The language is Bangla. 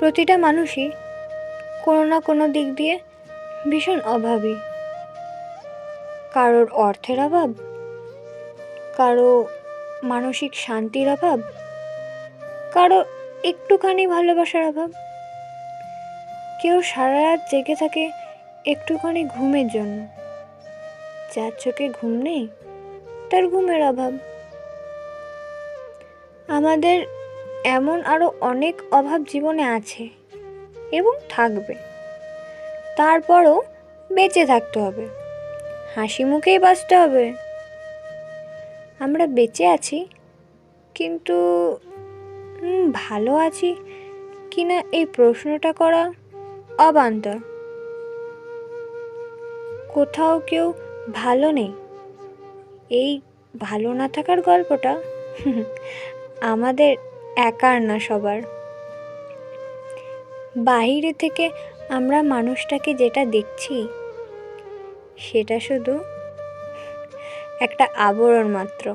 প্রতিটা মানুষই কোনো না কোনো দিক দিয়ে ভীষণ অভাবী। কারোর অর্থের অভাব, কারও মানসিক শান্তির অভাব, কারও একটুখানি ভালোবাসার অভাব। কেউ সারা রাত জেগে থাকে একটুখানি ঘুমের জন্য। যার চোখে ঘুম নেই, তার ঘুমের অভাব। আমাদের এমন আরও অনেক অভাব জীবনে আছে এবং থাকবে। তারপরও বেঁচে থাকতে হবে। হাসি মুখেই বাঁচতে হবে। আমরা বেঁচে আছি, কিন্তু ভালো আছি কিনা এই প্রশ্নটা করা অবান্তর। কোথাও কেউ ভালো নেই। এই ভালো না থাকার গল্পটা আমাদের একার না সবার। বাহিরে থেকে আমরা মানুষটাকে যেটা দেখছি সেটা শুধু একটা আবরণ মাত্র।